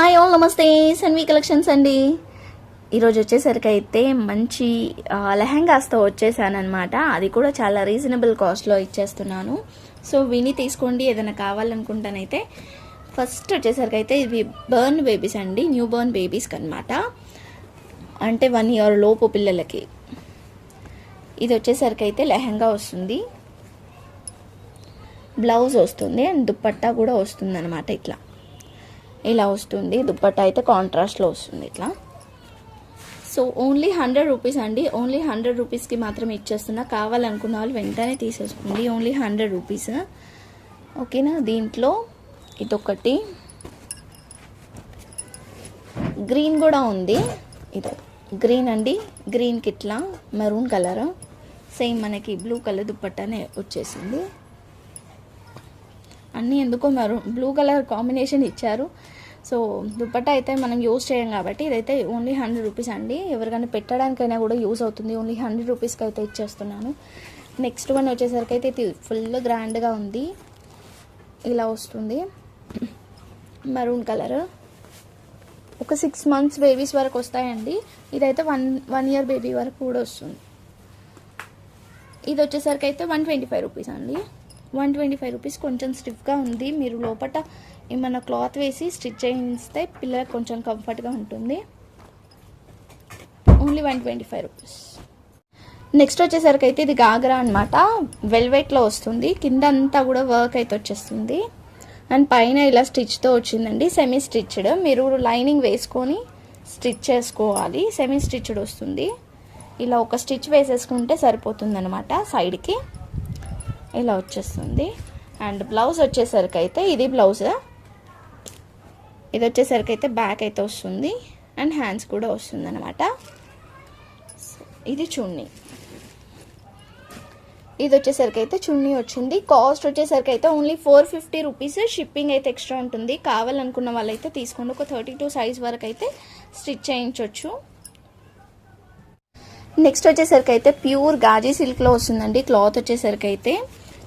Hi all నమస్తే. Sanvi collections అండి. ఈరోజు వచ్చేసరికి అయితే మంచి లెహెంగాస్తో లెహంగాస్తో వచ్చేసానమాట అది కూడా చాలా రీజనబుల్ కాస్ట్లో ఇచ్చేస్తున్నాను. సో విని తీసుకోండి ఏదైనా కావాలనుకుంటానైతే. ఫస్ట్ వచ్చేసరికి అయితే ఇవి బర్న్ బేబీస్ అండి. న్యూ బర్న్ బేబీస్కి అనమాట అంటే వన్ ఇయర్ లోపు పిల్లలకి. ఇది వచ్చేసరికి అయితే లెహంగా వస్తుంది. బ్లౌజ్ వస్తుంది అండ్ దుప్పట్టా కూడా వస్తుంది అనమాట ఇట్లా. ఇలా వస్తుంది. దుప్పట్టా అయితే కాంట్రాస్ట్లో వస్తుంది ఇట్లా. సో ఓన్లీ హండ్రెడ్ రూపీస్ అండి. ఓన్లీ హండ్రెడ్ రూపీస్కి మాత్రం ఇచ్చేస్తున్నా. కావాలనుకున్న వాళ్ళు వెంటనే తీసేసుకోండి. ఓన్లీ హండ్రెడ్ రూపీస్ ఓకేనా దీంట్లో ఇదొకటి గ్రీన్ కూడా ఉంది. ఇది. గ్రీన్ అండి. గ్రీన్కి ఇట్లా మెరూన్ కలర్ సేమ్ మనకి బ్లూ కలర్ దుప్పట్టనే వచ్చేసింది. అన్నీ ఎందుకో మెరూన్ బ్లూ కలర్ కాంబినేషన్ ఇచ్చారు. సో దుపట్టా అయితే మనం యూజ్ చేయం కాబట్టి ఇదైతే ఓన్లీ హండ్రెడ్ రూపీస్ అండి. ఎవరికైనా పెట్టడానికైనా కూడా యూజ్ అవుతుంది. ఓన్లీ హండ్రెడ్ రూపీస్కి అయితే ఇచ్చేస్తున్నాను. నెక్స్ట్ వన్ వచ్చేసరికి అయితే ఇది ఫుల్ గ్రాండ్గా ఉంది. ఇలా వస్తుంది. మరూన్ కలర్ ఒక సిక్స్ మంత్స్ బేబీస్ వరకు వస్తాయండి. ఇదైతే వన్ వన్ ఇయర్ బేబీ వరకు కూడా వస్తుంది. ఇది వచ్చేసరికి అయితే వన్ ట్వంటీ ఫైవ్ రూపీస్ అండి. వన్ ట్వంటీ ఫైవ్ రూపీస్ కొంచెం స్టిఫ్గా ఉంది. మీరు లోపల ఏమైనా క్లాత్ వేసి స్టిచ్ చేయిస్తే పిల్లలకు కొంచెం కంఫర్ట్గా ఉంటుంది. Only one twenty five rupees. Next వచ్చేసరికి అయితే ఇది గాగ్రా అనమాట వెల్వెట్లో వస్తుంది. కింద అంతా కూడా వర్క్ అయితే వచ్చేస్తుంది. అండ్ పైన ఇలా స్టిచ్తో వచ్చిందండి. సెమీ స్టిచ్డ్ మీరు లైనింగ్ వేసుకొని స్టిచ్ చేసుకోవాలి. సెమీ స్టిచ్డ్ వస్తుంది. ఇలా ఒక స్టిచ్ వేసేసుకుంటే సరిపోతుంది అనమాట సైడ్కి. ఇలా వచ్చేస్తుంది. అండ్ బ్లౌజ్ వచ్చేసరికి అయితే ఇది బ్లౌజ్. ఇది వచ్చేసరికి అయితే బ్యాక్ అయితే వస్తుంది. అండ్ హ్యాండ్స్ కూడా వస్తుంది అనమాట ఇది చున్నీ. ఇది వచ్చేసరికి అయితే చున్నీ వచ్చింది. కాస్ట్ వచ్చేసరికి అయితే only four fifty rupees shipping అయితే ఎక్స్ట్రా ఉంటుంది. కావాలనుకున్న వాళ్ళైతే తీసుకోండి. ఒక థర్టీ టూ సైజ్ వరకు అయితే స్టిచ్ చేయించవచ్చు నెక్స్ట్ వచ్చేసరికి అయితే ప్యూర్ గాజీ సిల్క్లో వస్తుందండి. క్లాత్ వచ్చేసరికి అయితే.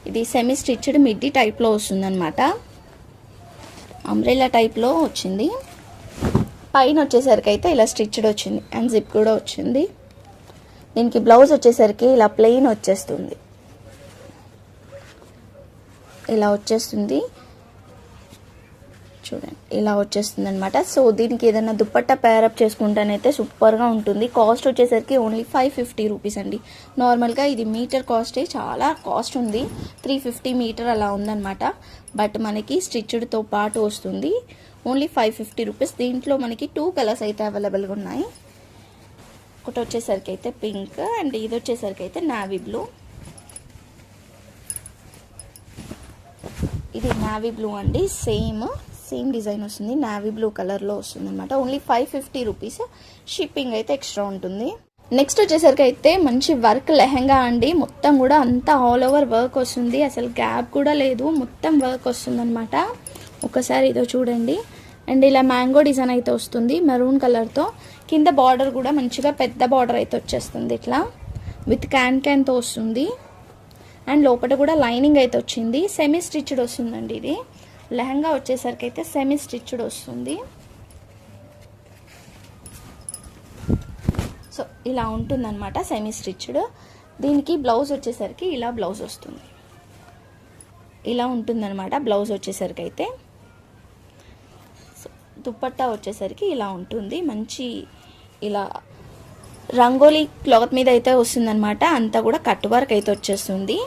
ఇది సెమీ స్టిచ్డ్ మిడ్డీ టైప్లో వస్తుందన్నమాట. అంబ్రెల్లా టైప్లో వచ్చింది. పైన వచ్చేసరికి అయితే ఇలా స్టిచ్డ్ వచ్చింది. అండ్ జిప్ కూడా వచ్చింది. దీనికి బ్లౌజ్ వచ్చేసరికి ఇలా ప్లెయిన్ వచ్చేస్తుంది. ఇలా వచ్చేస్తుంది. చూడండి. ఇలా వచ్చేస్తుంది అనమాట సో దీనికి ఏదైనా దుప్పట్టా పేరప్ చేసుకుంటానైతే సూపర్గా ఉంటుంది. కాస్ట్ వచ్చేసరికి ఓన్లీ ఫైవ్ ఫిఫ్టీ రూపీస్ అండి. నార్మల్గా ఇది మీటర్ కాస్టే చాలా కాస్ట్ ఉంది. త్రీ ఫిఫ్టీ మీటర్ అలా ఉందన్నమాట. బట్ మనకి స్టిచ్డ్తో పాటు వస్తుంది. ఓన్లీ ఫైవ్ ఫిఫ్టీ రూపీస్ దీంట్లో మనకి టూ కలర్స్ అయితే అవైలబుల్గా ఉన్నాయి. ఒకటి వచ్చేసరికి అయితే పింక్ అండ్ ఇది వచ్చేసరికి అయితే నావీ బ్లూ ఇది నావీ బ్లూ అండి. సేమ్ సేమ్ డిజైన్ వస్తుంది. నావీ బ్లూ కలర్లో వస్తుంది అనమాట only five fifty rupees shipping అయితే ఎక్స్ట్రా ఉంటుంది. నెక్స్ట్ వచ్చేసరికి అయితే మంచి వర్క్ లెహంగా అండి. మొత్తం కూడా అంతా ఆల్ ఓవర్ వర్క్ వస్తుంది. అసలు గ్యాప్ కూడా లేదు. మొత్తం వర్క్ వస్తుంది అనమాట ఒకసారి ఇదో చూడండి. అండ్ ఇలా మ్యాంగో డిజైన్ అయితే వస్తుంది. మెరూన్ కలర్తో కింద బార్డర్ కూడా మంచిగా పెద్ద బార్డర్ అయితే వచ్చేస్తుంది ఇట్లా. విత్ క్యాన్ క్యాన్తో వస్తుంది. అండ్ లోపల కూడా లైనింగ్ అయితే వచ్చింది. సెమీ స్టిచ్డ్ వస్తుందండి ఇది. లెహంగా వచ్చేసరికి అయితే సెమీ స్టిచ్డ్ వస్తుంది. సో ఇలా ఉంటుందన్నమాట సెమీ స్టిచ్డ్ దీనికి బ్లౌజ్ వచ్చేసరికి ఇలా బ్లౌజ్ వస్తుంది. ఇలా ఉంటుందన్నమాట బ్లౌజ్ వచ్చేసరికి అయితే. దుప్పట్టా వచ్చేసరికి ఇలా ఉంటుంది. మంచి ఇలా రంగోలీ క్లాత్ మీద అయితే వస్తుందన్నమాట. అంతా కూడా కట్ వర్క్ అయితే వచ్చేస్తుంది.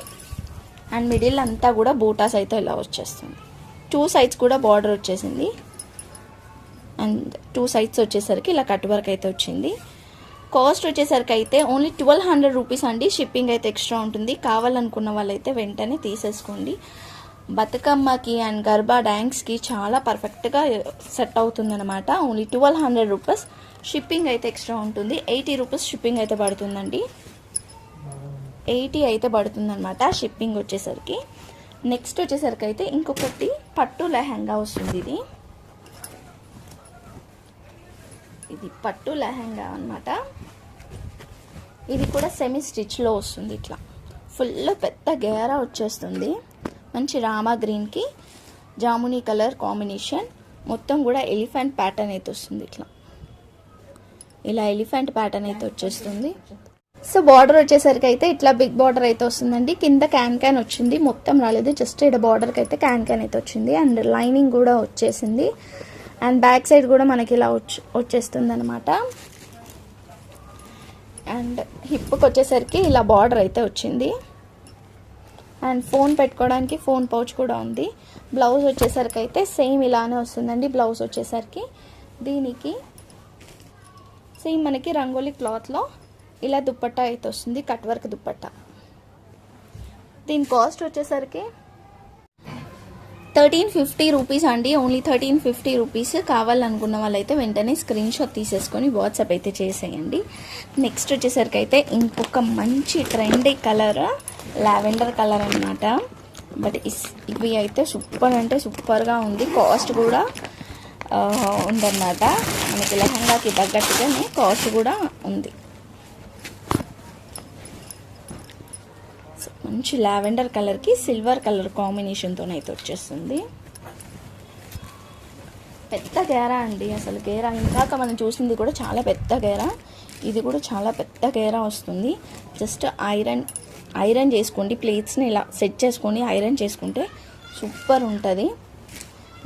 అండ్ మిడిల్ అంతా కూడా బూటాస్ అయితే ఇలా వచ్చేస్తుంది. టూ సైడ్స్ కూడా బార్డర్ వచ్చేసింది. అండ్ టూ సైడ్స్ వచ్చేసరికి ఇలా కట్ వర్క్ అయితే వచ్చింది. కాస్ట్ వచ్చేసరికి అయితే ఓన్లీ ట్వెల్వ్ హండ్రెడ్ రూపీస్ అండి. షిప్పింగ్ అయితే ఎక్స్ట్రా ఉంటుంది. కావాలనుకున్న వాళ్ళైతే వెంటనే తీసేసుకోండి. బతుకమ్మకి అండ్ గర్భా డ్యాన్స్కి చాలా పర్ఫెక్ట్గా సెట్ అవుతుందన్నమాట. Only twelve hundred rupees shipping అయితే ఎక్స్ట్రా ఉంటుంది. ఎయిటీ రూపీస్ షిప్పింగ్ అయితే పడుతుందండి. ఎయిటీ అయితే పడుతుందన్నమాట షిప్పింగ్ వచ్చేసరికి. నెక్స్ట్ వచ్చేసరికి అయితే ఇంకొకటి పట్టు లెహంగా వస్తుంది ఇది. ఇది పట్టు లెహంగా అన్నమాట. ఇది కూడా సెమీ స్టిచ్లో వస్తుంది ఇట్లా. ఫుల్ పెద్ద గేరా వచ్చేస్తుంది. మంచి రామా గ్రీన్కి జామునీ కలర్ కాంబినేషన్. మొత్తం కూడా ఎలిఫెంట్ ప్యాటర్న్ అయితే వస్తుంది ఇట్లా. ఇలా ఎలిఫెంట్ ప్యాటర్న్ అయితే వచ్చేస్తుంది. సో బార్డర్ వచ్చేసరికి అయితే ఇట్లా బిగ్ బార్డర్ అయితే వస్తుందండి. కింద క్యాన్ క్యాన్ వచ్చింది. మొత్తం రాలేదు. జస్ట్ ఇక్కడ బార్డర్కి అయితే క్యాన్ క్యాన్ అయితే వచ్చింది. అండ్ లైనింగ్ కూడా వచ్చేసింది. అండ్ బ్యాక్ సైడ్ కూడా మనకి ఇలా వచ్చి వచ్చేస్తుంది అనమాట అండ్ హిప్కి వచ్చేసరికి ఇలా బార్డర్ అయితే వచ్చింది. అండ్ ఫోన్ పెట్టుకోవడానికి ఫోన్ పౌచ్ కూడా ఉంది. బ్లౌజ్ వచ్చేసరికి అయితే సేమ్ ఇలానే వస్తుందండి. బ్లౌజ్ వచ్చేసరికి దీనికి సేమ్ మనకి రంగోలీ క్లాత్లో ఇలా దుప్పట్టా అయితే వస్తుంది కట్ వర్క్ దుప్పట్టా. దీని కాస్ట్ వచ్చేసరికి థర్టీన్ ఫిఫ్టీ రూపీస్ అండి. ఓన్లీ థర్టీన్ ఫిఫ్టీ రూపీస్ కావాలనుకున్న వాళ్ళైతే వెంటనే స్క్రీన్ షాట్ తీసేసుకొని వాట్సాప్ అయితే చేసేయండి. నెక్స్ట్ వచ్చేసరికి అయితే ఇంకొక మంచి ట్రెండీ కలర్ లావెండర్ కలర్ అనమాట బట్ ఇస్- ఇవి అయితే సూపర్ అంటే సూపర్గా ఉంది. కాస్ట్ కూడా ఉందన్నమాట. మనకి లెహంగాకి తగ్గట్టుగానే కాస్ట్ కూడా ఉంది. మంచి లావెండర్ కలర్కి సిల్వర్ కలర్ కాంబినేషన్తో అయితే వచ్చేస్తుంది. పెద్ద గేరా అండి అసలు గేరా. ఇందాక మనం చూసింది కూడా చాలా పెద్ద గేరా. ఇది కూడా చాలా పెద్ద గేరా వస్తుంది. జస్ట్ ఐరన్ ఐరన్ చేసుకోండి. ప్లేట్స్ని ఇలా సెట్ చేసుకొని ఐరన్ చేసుకుంటే సూపర్ ఉంటుంది.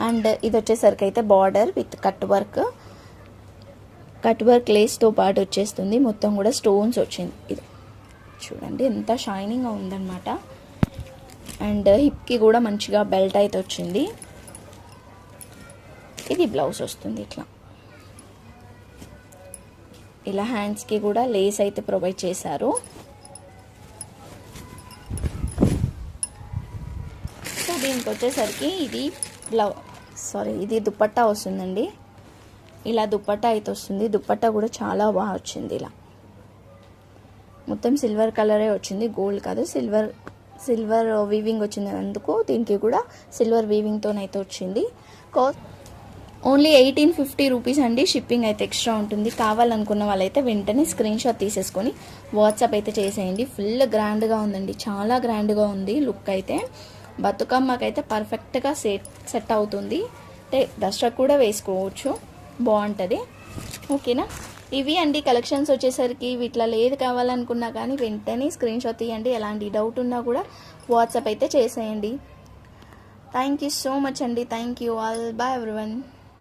అండ్ ఇది వచ్చేసరికి అయితే border with cut work. Cut work లేస్తో పాటు వచ్చేస్తుంది. మొత్తం కూడా స్టోన్స్ వచ్చింది. ఇది చూడండి ఎంత షైనింగ్గా ఉందన్నమాట. అండ్ హిప్కి కూడా మంచిగా బెల్ట్ అయితే వచ్చింది. ఇది బ్లౌజ్ వస్తుంది ఇట్లా. ఇలా హ్యాండ్స్కి కూడా లేస్ అయితే ప్రొవైడ్ చేశారు. సో దీనికి వచ్చేసరికి ఇది బ్లౌ సారీ ఇది దుప్పట్టా వస్తుందండి. ఇలా దుప్పట్టా అయితే వస్తుంది. దుప్పట్టా కూడా చాలా బాగా వచ్చింది ఇలా. మొత్తం సిల్వర్ కలరే వచ్చింది గోల్డ్ కాదు సిల్వర్ సిల్వర్ వీవింగ్ వచ్చింది. అందుకు దీనికి కూడా సిల్వర్ వీవింగ్తోనైతే వచ్చింది. Cost only eighteen fifty rupees అండి. షిప్పింగ్ అయితే ఎక్స్ట్రా ఉంటుంది. కావాలనుకున్న వాళ్ళైతే వెంటనే స్క్రీన్ షాట్ తీసేసుకొని వాట్సాప్ అయితే చేసేయండి. ఫుల్ గ్రాండ్గా ఉందండి. చాలా గ్రాండ్గా ఉంది లుక్ అయితే. బతుకమ్మకైతే పర్ఫెక్ట్గా సెట్ సెట్ అవుతుంది. అంటే దసరా కూడా వేసుకోవచ్చు. బాగుంటుంది. ఓకేనా? ఇవి అండి కలెక్షన్స్ వచ్చేసరికి వీటిలో ఏది కావాలనుకున్నా కానీ వెంటనే స్క్రీన్ షాట్ తీయండి. ఎలాంటి డౌట్ ఉన్నా కూడా వాట్సాప్ అయితే చేసేయండి. థ్యాంక్ యూ సో మచ్ అండి. Thank you all bye everyone